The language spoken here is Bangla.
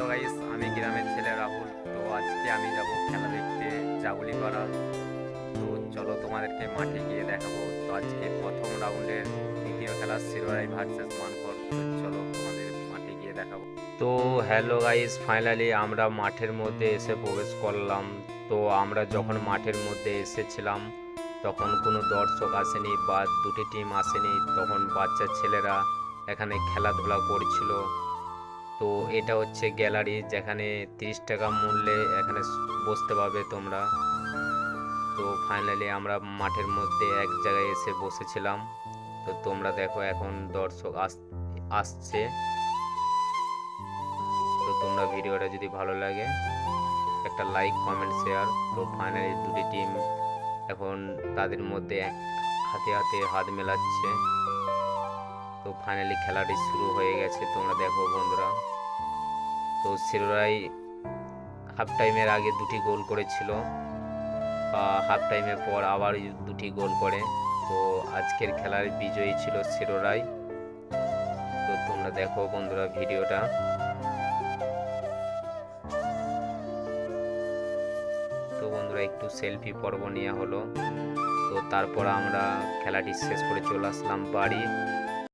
হ্যালো গাইস, আমি গ্রামের ছেলে রাহুল। তো আজকে আমি যাব খেলা দেখতে জাগুলিপাড়া। তো চলো তোমাদেরকে মাঠে গিয়ে দেখাবো। তো আজকে প্রথম রাউন্ডের দ্বিতীয় খেলা সিরোরাই ভার্সেস মানকর। চলো তোমাদের মাঠে গিয়ে দেখাবো। তো হ্যালো গাইস, ফাইনালি আমরা মাঠের মধ্যে এসে প্রবেশ করলাম। তো আমরা যখন মাঠের মধ্যে এসেছিলাম, তখন কোনো দর্শক আসেনি বা দুটি টিম আসেনি। তখন বাচ্চা ছেলেরা এখানে খেলাধুলা করছিল। তো এটা হচ্ছে গ্যালারি যেখানে তিরিশ টাকা মূল্যে এখানে বসতে পারবে তোমরা। তো ফাইনালি আমরা মাঠের মধ্যে এক জায়গায় এসে বসেছিলাম। তো তোমরা দেখো এখন দর্শক আস- আসছে। তো তোমরা ভিডিওটা যদি ভালো লাগে, একটা লাইক কমেন্ট শেয়ার তো ফাইনালি দুটি টিম এখন তাদের মধ্যে হাতে হাতে হাত মেলাচ্ছে। তো ফাইনালি খেলাটি শুরু হয়ে গেছে। তোমরা দেখো বন্ধুরা। তো সিরোরাই হাফ টাইমের আগে দুটি গোল করেছিল। হাফ টাইমের পর আবার দুটি গোল করে। তো আজকের খেলার বিজয়ী ছিল সিরোরাই তো তোমরা দেখো বন্ধুরা ভিডিওটা। তো বন্ধুরা, একটু সেলফি পর্ব নেওয়া হলো। তো তারপর আমরা খেলাটি শেষ করে চলে আসলাম বাড়ি।